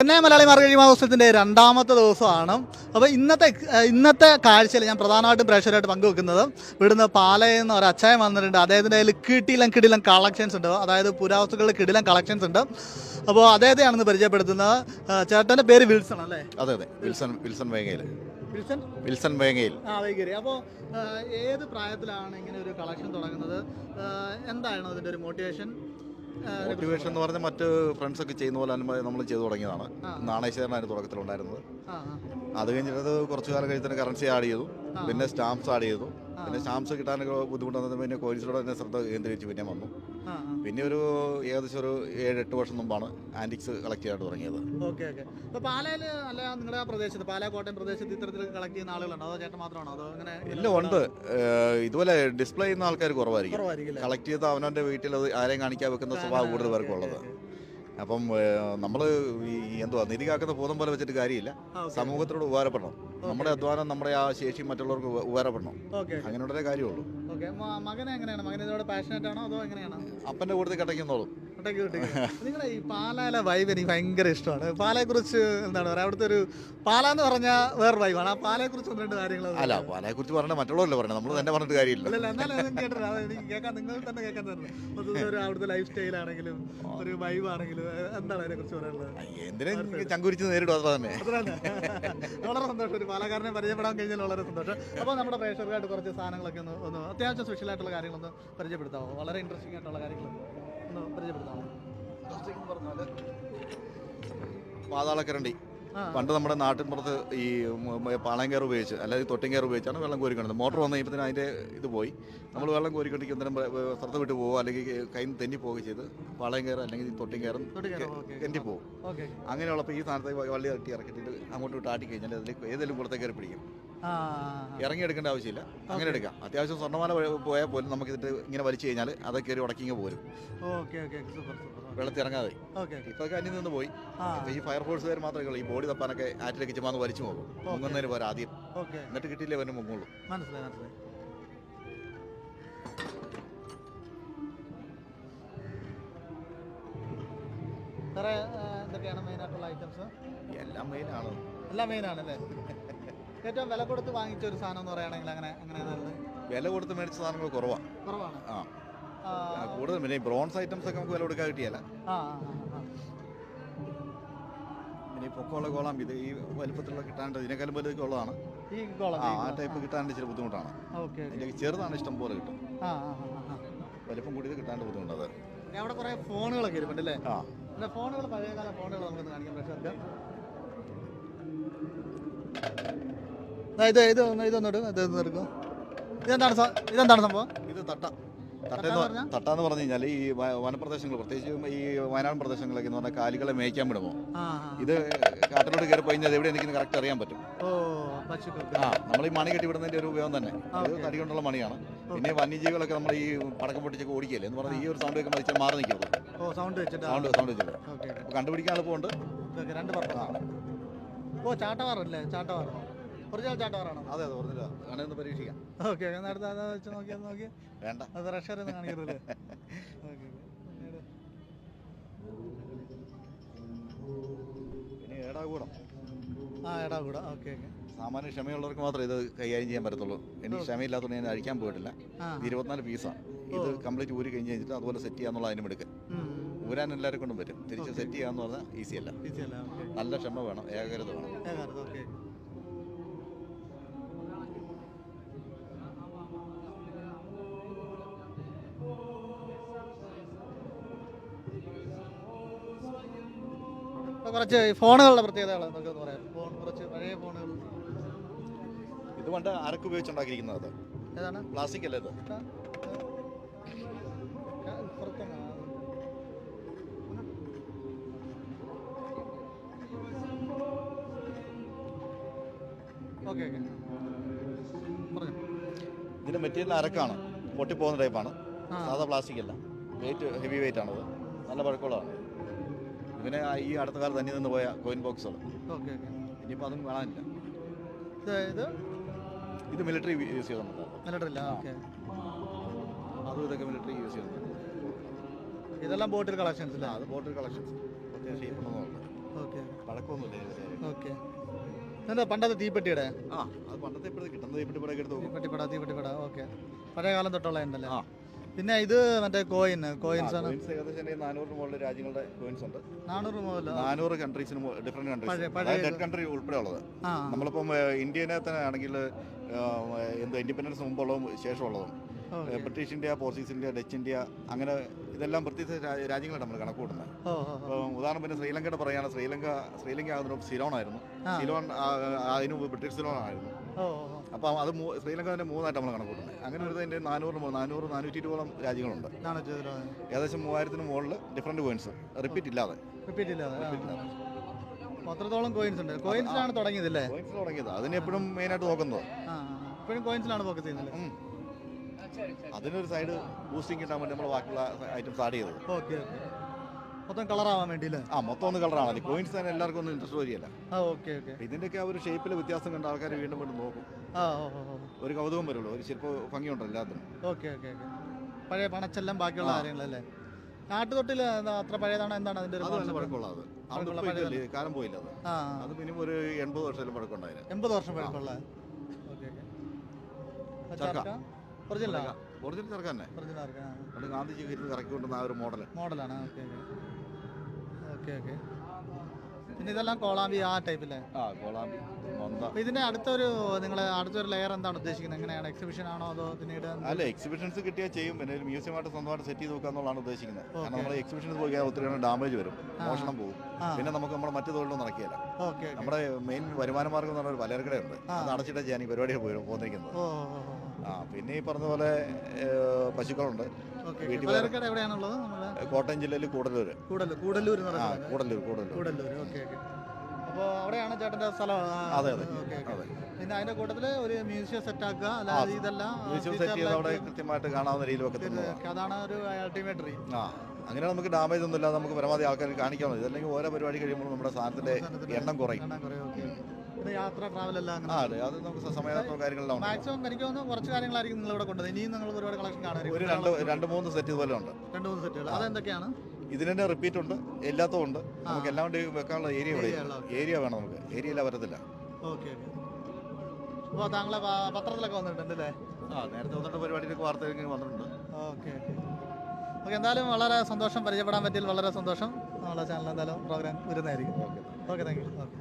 ചെന്നൈ മലയാളി മാർഗഴി മഹോത്സവത്തിന്റെ രണ്ടാമത്തെ ദിവസമാണ്. അപ്പോൾ ഇന്നത്തെ ഇന്നത്തെ കാഴ്ചയിൽ ഞാൻ പ്രധാനമായിട്ടും പ്രേക്ഷകരായിട്ട് പങ്കുവെക്കുന്നത് ഇവിടുന്ന് പാലയിൽ നിന്ന് ഒരു അച്ചായം വന്നിട്ടുണ്ട്. അദ്ദേഹത്തിന്റെ കയ്യിൽ കിടിലം കിടിലം കളക്ഷൻസ് ഉണ്ട്. അതായത് പുരാവസ്തുക്കളിൽ കിടിലം കളക്ഷൻസ് ഉണ്ട്. അപ്പോൾ അദ്ദേഹത്തെയാണെന്ന് പരിചയപ്പെടുത്തുന്നത് ചേട്ടന്റെ പേര് വിൽസൺ അല്ലേ? അതെ അതെ. Wilson Wilson Vengayil. Wilson? Wilson Vengayil. ആ വൈകരി അപ്പോൾ ഏത് പ്രായത്തിലാണ് ഇങ്ങനെ ഒരു കളക്ഷൻ തുടങ്ങുന്നത്? എന്താണ് അതിന്റെ ഒരു മോട്ടിവേഷൻ മോട്ടിവേഷൻ എന്ന് പറഞ്ഞാൽ മറ്റ് ഫ്രണ്ട്സ് ഒക്കെ ചെയ്യുന്ന പോലെ നമ്മൾ ചെയ്തു തുടങ്ങിയതാണ്. നാണയശേഖരനായിരുന്നു തുടക്കത്തിലുണ്ടായിരുന്നത്. അത് കഴിഞ്ഞിട്ട് കുറച്ചു കാലം കഴിഞ്ഞിട്ട് കറൻസി ആഡ് ചെയ്തു. പിന്നെ സ്റ്റാമ്പ്സ് ആഡ് ചെയ്തു. പിന്നെ സ്റ്റാമ്പ്സ് കിട്ടാനൊക്കെ ബുദ്ധിമുട്ട് പിന്നെ കോഴ്സിലൂടെ തന്നെ ശ്രദ്ധ കേന്ദ്രീകരിച്ച് പിന്നെ വന്നു. പിന്നെ ഒരു ഏകദേശം ഒരു ഏഴ് എട്ട് വർഷം മുമ്പാണ് ആന്റിക്സ് കളക്ട് ചെയ്യാൻ തുടങ്ങിയത്. Okay okay. അപ്പോൾ പാലയിൽ അല്ല നിങ്ങളുടെ ആ പ്രദേശത്ത് പാലാ കോട്ടയം പ്രദേശത്ത് ഇത്തരത്തിൽ കളക്ട് ചെയ്യുന്ന ആളുകളുണ്ടോ? അതോ ചേട്ടൻ മാത്രമാണോ? അതോ അങ്ങനെ എല്ലാം ഉണ്ട്. ഇതുപോലെ ഡിസ്പ്ലേ ചെയ്യുന്ന ആൾക്കാർ കുറവായിരിക്കും? കളക്ട് ചെയ്ത് അവനവന്റെ വീട്ടിൽ അത് ആരെയും കാണിക്കാൻ വെക്കുന്ന സ്വഭാവം കൂടുതൽ പേർക്കും ഉള്ളത് അപ്പം നമ്മൾ ഈ എന്തുവാ നിധി കാക്കുന്ന ഭൂതം പോലെ വെച്ചിട്ട് കാര്യമില്ല. സമൂഹത്തിനോട് ഉപകാരപ്പെടണം. നമ്മുടെ അധ്വാനം നമ്മുടെ ആ ശേഷി മറ്റുള്ളവർക്ക് ഉപ- ഉപകാരപ്പെടണം. ഓക്കെ അങ്ങനെയുള്ളതേ കാര്യമുള്ളൂ. മകൻ എങ്ങനെയാണ്? മകൻ ഇതോടെ പാഷനറ്റ് ആണോ? അതോ എങ്ങനെയാണ്? അപ്പന്റെ കൂടുതൽ കട്ടയ്ക്കുന്നോളും. ഒട്ടേക്ക് കിട്ടി നിങ്ങളെ ഈ പാലായിലെ വൈബ് എനിക്ക് ഭയങ്കര ഇഷ്ടമാണ്. പാലയെ കുറിച്ച് എന്താണ് പറയുക അവിടുത്തെ ഒരു പാല എന്ന് പറഞ്ഞാൽ വേറെ വൈബാണ് ആ പാലയെ കുറിച്ച് ഒന്ന് രണ്ട് കാര്യങ്ങൾ അല്ല പാലയെ കുറിച്ച് പറഞ്ഞാൽ മറ്റുള്ളവരല്ല പറഞ്ഞത് നമ്മൾ തന്നെ പറഞ്ഞിട്ട് കാര്യമില്ല. അല്ല എന്നാലും അതൊന്നും കേട്ടില്ല അത് എനിക്ക് കേൾക്കാൻ നിങ്ങൾ തന്നെ കേൾക്കാൻ തന്നെ മൊത്തത്തിൽ ഒരു അവിടുത്തെ ലൈഫ് സ്റ്റൈൽ ആണെങ്കിലും ഒരു വൈബ് ആണെങ്കിലും എന്താണ് അതിനെ കുറിച്ച് പറയാനുള്ളത് എന്തിനും ചങ്കുരിച്ച് നേരിടും അത്ര തന്നെ അത്ര തന്നെ വളരെ സന്തോഷം. ഒരു പാലക്കാരനെ പരിചയപ്പെടാൻ കഴിഞ്ഞാൽ വളരെ സന്തോഷം. അപ്പോൾ നമ്മുടെ പ്രേക്ഷകർക്കായിട്ട് കുറച്ച് സാധനങ്ങളൊക്കെ ഒന്ന് ഒന്ന് അത്യാവശ്യം സ്പെഷ്യൽ ആയിട്ടുള്ള കാര്യങ്ങളൊന്ന് പരിചയപ്പെടുത്താമോ? വളരെ ഇൻട്രസ്റ്റിംഗ് ആയിട്ടുള്ള കാര്യങ്ങൾ ഒന്ന് പരിചയപ്പെടുത്താമോ? പാതാളക്കരണ്ടി. പണ്ട് നമ്മുടെ നാട്ടിൻപുറത്ത് ഈ പാളയം കയർ ഉപയോഗിച്ച് അല്ലെങ്കിൽ തൊട്ടിങ്കയർ ഉപയോഗിച്ചാണ് വെള്ളം കോരിക്കണത് മോട്ടർ വന്നു കഴിയുമ്പോൾ അതിന്റെ ഇത് പോയി. നമ്മൾ വെള്ളം വ- വ- വിട്ട് പോകുക അല്ലെങ്കിൽ കൈ തെന്നി പോവുകയും ചെയ്ത് പാളയം കയർ അല്ലെങ്കിൽ തൊട്ടിയും കയറും ഓക്കേ. കെന്റി പോകും അങ്ങനെയുള്ളപ്പോൾ ഈ സ്ഥാനത്ത് വള്ളി തട്ടി ഇറക്കിയിട്ട് അങ്ങോട്ട് വിട്ട് ആട്ടി കഴിഞ്ഞാൽ അതിൽ ഏതെങ്കിലും കുളത്തെ കയറി പിടിക്കും. ഇറങ്ങി എടുക്കേണ്ട ആവശ്യമില്ല. അങ്ങനെ എടുക്കാം. അത്യാവശ്യം സ്വർണമാല പോയാൽ പോലും നമുക്ക് ഇതിട്ട് ഇങ്ങനെ വലിച്ചു കഴിഞ്ഞാൽ അതൊക്കെ കയറി ഉടക്കിങ്ങ് പോരും. വെള്ളത്തിൽ ഇറങ്ങാതെ. ഇപ്പൊക്കെ അന്യം നിന്ന് പോയി. ഈ ഫയർ ഈ ഫയർഫോഴ്സുകാർ മാത്രമേ ഉള്ളൂ. ഈ ബോഡി തപ്പാനൊക്കെ ആറ്റിലേക്ക് ചുമ്മാന്ന് വലിച്ചു പോകും. മുങ്ങുന്നതിന് പോരാ ആദ്യം. എന്നിട്ട് കിട്ടിയില്ലേ അവന് മുങ്ങുള്ളൂ. മനസ്സിലായി മനസ്സിലായി. എന്തൊക്കെയാണ് മെയിനായിട്ടുള്ള ഐറ്റംസ് എല്ലാം മെയിനാണ് എല്ലാം മെയിനാണ് ആണല്ലേ? ഏറ്റവും വില കൊടുത്ത് വാങ്ങിച്ച ഒരു സാധനം എന്ന് പറയുകയാണെങ്കിൽ അങ്ങനെ അങ്ങനെയാണ് വില കൊടുത്ത് മേടിച്ച സാധനങ്ങൾ കുറവാണ് കുറവാണ്. ആ. കൂടുതൽ പിന്നെ ബ്രോൺസ് ഐറ്റംസ് ഒക്കെ നമുക്ക് വില കൊടുക്കാൻ കിട്ടിയല്ല. പിന്നെ ഈ പൊക്കമുള്ള കോളം ഇത് ഈ വലുപ്പത്തിലുള്ള കിട്ടാണ്ട് ഇതിനേക്കാളും വലുതൊക്കെ ഉള്ളതാണ്. ആ ടൈപ്പ് കിട്ടാണ്ട് ഇച്ചിരി ബുദ്ധിമുട്ടാണ്. ഓക്കെ ചെറുതാണ് ഇഷ്ടം പോലെ കിട്ടും. വലിപ്പം കൂടിയത് കിട്ടാണ്ട് ബുദ്ധിമുട്ടത് അവിടെ കുറേ ഫോണുകളൊക്കെ ഇരിപ്പുണ്ട് അല്ലേ? ആ. ഫോണുകൾ പഴയകാല ഫോണുകൾ നമുക്ക് കാണിക്കാൻ പ്രേക്ഷകർക്ക് ഇത് ഇത് ഒന്ന് ഇതൊന്നും എടുക്കും ഇത് എടുക്കും. ഇതെന്താണ് സ- ഇതെന്താണ് സംഭവം? ഇത് തട്ട. തട്ടാന്ന് തട്ടെന്ന് പറഞ്ഞാ? തട്ടാന്ന് പറഞ്ഞു കഴിഞ്ഞാൽ ഈ വ- വനപ്രദേശങ്ങൾ പ്രത്യേകിച്ച് ഈ വയനാട് പ്രദേശങ്ങളൊക്കെ എന്ന് പറഞ്ഞാൽ കാലികളെ മേയ്ക്കാൻ വിടുമോ? ആ ഇത് കാട്ടിലോട്ട് കയറി പോയി കഴിഞ്ഞാൽ എവിടെ എനിക്ക് കറക്റ്റ് അറിയാൻ പറ്റും. ഓ പശുക്കൾക്ക് ആ നമ്മൾ ഈ മണി കെട്ടി വിടുന്നതിന്റെ ഒരു ഉപയോഗം തന്നെ. ഇത് തടി കൊണ്ടുള്ള മണിയാണ്. പിന്നെ വന്യജീവികളൊക്കെ നമ്മൾ ഈ പടക്കം പൊട്ടിച്ചൊക്കെ ഓടിക്കല്ലേ എന്ന് പറഞ്ഞാൽ ഈ ഒരു സൗണ്ട് ഒക്കെ മരിച്ചാൽ മാറി നിൽക്കുന്നത് ഓ സൗണ്ട് വെച്ചിട്ട്? സൗണ്ട് സൗണ്ട് വെച്ചിട്ട്. ഓക്കെ അപ്പോൾ കണ്ടുപിടിക്കാൻ എളുപ്പമുണ്ട്. രണ്ട് ഓ ചാട്ടവാറല്ലേ? ചാട്ടവാറോ. ഒറിജിനൽ ചാട്ടവാറാണോ? അതെ അതെ അങ്ങനെ ഒന്ന് പരീക്ഷിക്കാം. ഓക്കെ അടുത്ത അത് വെച്ച് നോക്കി അത് നോക്കി. വേണ്ട. അത് റഷറൊന്നും കാണിക്കരുതല്ലേ ഓക്കെ പിന്നെ ഏടാകൂടം ആ ഓക്കെ ഓക്കെ സാമാന്യ ക്ഷമയുള്ളവർക്ക് മാത്രമേ ഇത് കൈകാര്യം ചെയ്യാൻ പറ്റത്തുള്ളൂ. എനിക്ക് ക്ഷമയില്ലാത്തതുകൊണ്ട് ഞാൻ അഴിക്കാൻ പോയിട്ടില്ല. ഇരുപത്തിനാല് പീസാണ് ഇത് കംപ്ലീറ്റ് ഊരി കഴിഞ്ഞ് കഴിഞ്ഞിട്ട് അതുപോലെ സെറ്റ് ചെയ്യാന്നുള്ള അതിനും എടുക്കുക ഊരാൻ എല്ലാവരും കൊണ്ടും പറ്റും. തിരിച്ച് സെറ്റ് ചെയ്യാന്ന് പറഞ്ഞാൽ ഈസിയല്ല നല്ല ക്ഷമ വേണം ഏകാഗ്രത വേണം. ഇപ്പൊ കുറച്ച് ഫോണുകളുടെ പ്രത്യേകതകൾ എന്തൊക്കെ പറയാം. ഫോൺ കുറച്ച് പഴയ ഫോണുകൾ. ഇത് പണ്ട് അരക്ക് ഉപയോഗിച്ചുണ്ടാക്കിയിരിക്കുന്നത്? ഏതാണ്? പ്ലാസ്റ്റിക് അല്ലേ ഇത്. Okay okay. പറഞ്ഞു. ഇതിന്റെ മെറ്റീരിയൽ അരക്കാണ് പൊട്ടിപ്പോകുന്ന ടൈപ്പാണ്. സാധാ പ്ലാസ്റ്റിക് അല്ല. വെയിറ്റ് ഹെവി വെയിറ്റ് ആണത്. നല്ല പഴക്കമുള്ളതാണ്. ആ ഈ അടുത്ത കാലത്ത് തന്നെ നിന്ന് പോയ കോയിൻ ബോക്സുകൾ ഓക്കെ ഓക്കെ. ഇനിയിപ്പോൾ അതും കാണാനില്ല ഇത് ഇത്? ഇത് മിലിറ്ററി യൂസ് ചെയ്യുന്നുണ്ട് മിലിറ്ററില്ല ഓക്കെ. അതും ഇതൊക്കെ മിലിറ്ററി യൂസ് ചെയ്യുന്നുണ്ട് ഇതെല്ലാം ബോട്ടിൽ കളക്ഷൻസ് അല്ല അത് ബോട്ടിൽ കളക്ഷൻസ് ഓക്കെ. പഴക്കമൊന്നുമില്ല. ഓക്കെ. എന്താ പണ്ടത്തെ തീപ്പെട്ടിയുടെ? ആ അത് പണ്ടത്തെ ഇപ്പോഴത്തെ കിട്ടുന്നത് ഇപ്പോൾ ഇവിടെ എടുത്ത് തീപ്പെട്ടിപ്പട തീപ്പെട്ടിപ്പട ഓക്കെ. പഴയ കാലം തൊട്ടുള്ള ഉണ്ടല്ലേ ആ. പിന്നെ ഇത് മറ്റേ കോയിൻ കോയിൻസ് ആണ്. ഏകദേശം നാനൂറിന് മുകളിൽ രാജ്യങ്ങളുടെ കോയിൻസ് ഉണ്ട്. നാനൂറ് മുതൽ നാനൂറ് കൺട്രീസിന് ഡിഫറെന്റ് കൺട്രീസ് ഡെഡ് കൺട്രി ഉൾപ്പെടെ ഉള്ളത് നമ്മളിപ്പം ഇന്ത്യനെ തന്നെ ആണെങ്കിൽ എന്ത് ഇൻഡിപെൻഡൻസ് മുമ്പുള്ളതും ശേഷമുള്ളതും British India Portuguese India Dutch India അങ്ങനെ ഇതെല്ലാം പ്രത്യേക രാ- രാജ്യങ്ങളാണ് നമ്മൾ കണക്ക് കൂട്ടുന്നത്. ഇപ്പം ഉദാഹരണം പിന്നെ ശ്രീലങ്കയുടെ പറയുകയാണ് ശ്രീലങ്ക ശ്രീലങ്ക ആകുന്ന സിലോൺ ആയിരുന്നു. സിലോൺ അതിനു മുമ്പ് ബ്രിട്ടീഷ് സിലോൺ ആയിരുന്നു. അപ്പം അത് ശ്രീലങ്ക തന്നെ മൂന്നായിട്ട് നമ്മൾ കണക്കൂട്ടുന്നത് അങ്ങനെ ഒരു ഇതിന്റെ നാനൂറ് മു- നാനൂറ് നാനൂറ്റി ഇരുപതോളം രാജ്യങ്ങളുണ്ട് ഏകദേശം മൂവായിരത്തിന് മുകളിൽ ഡിഫറെന്റ് കോയിൻസ് റിപ്പീറ്റ് ഇല്ലാതെ. റിപ്പീറ്റ് ഇല്ലാതെ. അത്രത്തോളം കോയിൻസ് ഉണ്ട്. കോയിൻസിലാണ് തുടങ്ങിയതല്ലേ? കോയിൻസ് തുടങ്ങിയത്. അതിന് എപ്പോഴും മെയിനായിട്ട് നോക്കുന്നത്. എപ്പോഴും കോയിൻസിലാണ് ഫോക്കസ് ചെയ്യുന്നത്. അതിനൊരു സൈഡ് ബൂസ്റ്റിംഗ് കിട്ടാൻ വേണ്ടി നമ്മൾ ബാക്കിയുള്ള ഐറ്റംസ് ആഡ് ചെയ്തത്. Okay okay. മൊത്തം കളറാവാൻ വേണ്ടിയില്ലേ? ആ മൊത്തം ഒന്ന് കളറാണ് കോയിൻസ് തന്നെ എല്ലാവർക്കും ഒന്നും ഇൻട്രസ്റ്റ് വരികയല്ല. ആ ഓക്കെ ഓക്കെ ഇതിന്റെയൊക്കെ ആ ഒരു ഷേപ്പിൽ വ്യത്യാസം കണ്ട ആൾക്കാർ വീണ്ടും വീണ്ടും നോക്കും. ആ ഓ ഓ ഓ. ഒരു കൗതുകം വരുള്ളൂ. ഒരു ശില്പ ഭംഗിയുണ്ടല്ലോ എല്ലാത്തിനും. ഓക്കെ ഓക്കെ ഓക്കെ പഴയ പണച്ചെല്ലാം ബാക്കിയുള്ള കാര്യങ്ങളല്ലേ? നാട്ടുതൊട്ടിൽ അത്ര പഴയതാണ്? എന്താണ് അതിന്റെ ഒരു കാലം പോയില്ല അത്. മിനിമം ഒരു എൺപത് വർഷത്തിൽ പഴക്കമുണ്ടായിരുന്നു എൺപത് വർഷം പഴക്കമുള്ള. ഒറിജിനൽ ഒറിജിനൽ ചെറുക്കാൻ ഗാന്ധിജി കരുതി ഇറക്കി കൊണ്ടുവന്ന ആ. ഒരു മോഡൽ മോഡലാണ്. Okay okay okay. പിന്നെ ഇതെല്ലാം കോളാമ്പി ആ ടൈപ്പില്ലേ ആ കോളാമ്പി. മൊന്ത. അപ്പോൾ ഇതിന്റെ അടുത്തൊരു നിങ്ങൾ അടുത്തൊരു ലെയർ എന്താണ് ഉദ്ദേശിക്കുന്നത്? എങ്ങനെയാണ്? എക്സിബിഷൻ ആണോ അതോ പിന്നീട് അല്ല എക്സിബിഷൻസ് കിട്ടിയാൽ ചെയ്യും. പിന്നെ ഒരു മ്യൂസിയമായിട്ട് സ്വന്തമായിട്ട് സെറ്റ് ചെയ്ത് വെക്കുക ഉദ്ദേശിക്കുന്നത്. കാരണം നമ്മൾ എക്സിബിഷൻസ് പോയി കഴിഞ്ഞാൽ ഒത്തിരി ഡാമേജ് വരും. മോഷണം പോകും. പിന്നെ നമുക്ക് നമ്മുടെ മറ്റു തൊഴിലൊന്നും നടക്കില്ല നമ്മുടെ മെയിൻ വരുമാന മാർഗം എന്ന് പറഞ്ഞ ഒരു പലചരക്കടയുണ്ട് അത് അടച്ചിട്ട് ഞാൻ ഈ പരിപാടിയിൽ പോയി പോന്നിരിക്കുന്നത്. ആ പിന്നെ ഈ പറഞ്ഞ പോലെ പശുക്കളുണ്ട്. വീട്ടിൽ പലചരക്കട എവിടെയാണുള്ളത് നമ്മളെ? കോട്ടയം ജില്ലയിൽ കൂടലൂർ കൂടല്ലൂർ കൂടല്ലൂർ എന്ന് ആ കൂടല്ലൂർ കൂടല്ലൂർ കൂടല്ലൂർ ഓക്കെ ഓക്കെ. അപ്പോൾ അവിടെയാണ് ചേട്ടന്റെ സ്ഥലം ആ, അതെ, അതെ. Okay, okay. അതെ. പിന്നെ അതിന്റെ കൂട്ടത്തിൽ ഒരു മ്യൂസിയം സെറ്റ് ആക്കുക അല്ലാതെ ഇതെല്ലാം മ്യൂസിയം സെറ്റ് ചെയ്ത് അവിടെ കൃത്യമായിട്ട് കാണാവുന്ന രീതിയിലൊക്കെ വെക്കത്തുള്ളൂ ഇത് അതാണ് ഒരു അൾട്ടിമേറ്ററി. ആ അങ്ങനെ നമുക്ക് ഡാമേജ് ഒന്നും ഇല്ലാതെ നമുക്ക് പരമാവധി ആൾക്കാർ കാണിക്കാൻ മതി ഇതല്ലെങ്കിൽ ഓരോ പരിപാടി കഴിയുമ്പോൾ നമ്മുടെ സാധനത്തിന്റെ എണ്ണം കുറയും. ഓക്കെ. യാത്ര ട്രാവൽ എല്ലാം അതെ. അത് നമുക്ക് സമയത്തും കാര്യങ്ങളെല്ലാം മാക്സിമം എനിക്ക് തോന്നുന്നു കുറച്ച് കാര്യങ്ങളായിരിക്കും നിങ്ങൾ ഇവിടെ കൊണ്ടുവന്നത് ഇനിയും നിങ്ങൾ ഒരുപാട് കളക്ഷൻ ഒരു രണ്ട് രണ്ട് മൂന്ന് സെറ്റ് ഇതുപോലെ ഉണ്ട്. രണ്ട് മൂന്ന് സെറ്റുകൾ അതെന്തൊക്കെയാണ്? ഇതിനെ റിപ്പീറ്റ് ഉണ്ട്. എല്ലാത്തും ഉണ്ട്. നമുക്ക് എല്ലാം കൊണ്ട് വെക്കാനുള്ള ഏരിയ ഏരിയ വേണം നമുക്ക്. ഏരിയ എല്ലാം വരത്തില്ല. ഓക്കെ അപ്പോൾ താങ്കളെ പത്രത്തിലൊക്കെ വന്നിട്ടുണ്ട് അല്ലേ? ആ നേരത്തെ വന്നിട്ട് പരിപാടിയിലേക്ക് വാർത്ത വന്നിട്ടുണ്ട്. ഓക്കെ ഓക്കെ എന്തായാലും വളരെ സന്തോഷം. പരിചയപ്പെടാൻ പറ്റിയതിൽ വളരെ സന്തോഷം. നമ്മളെ ചാനൽ എന്തായാലും പ്രോഗ്രാം വരുന്നതായിരിക്കും. Okay okay thank you okay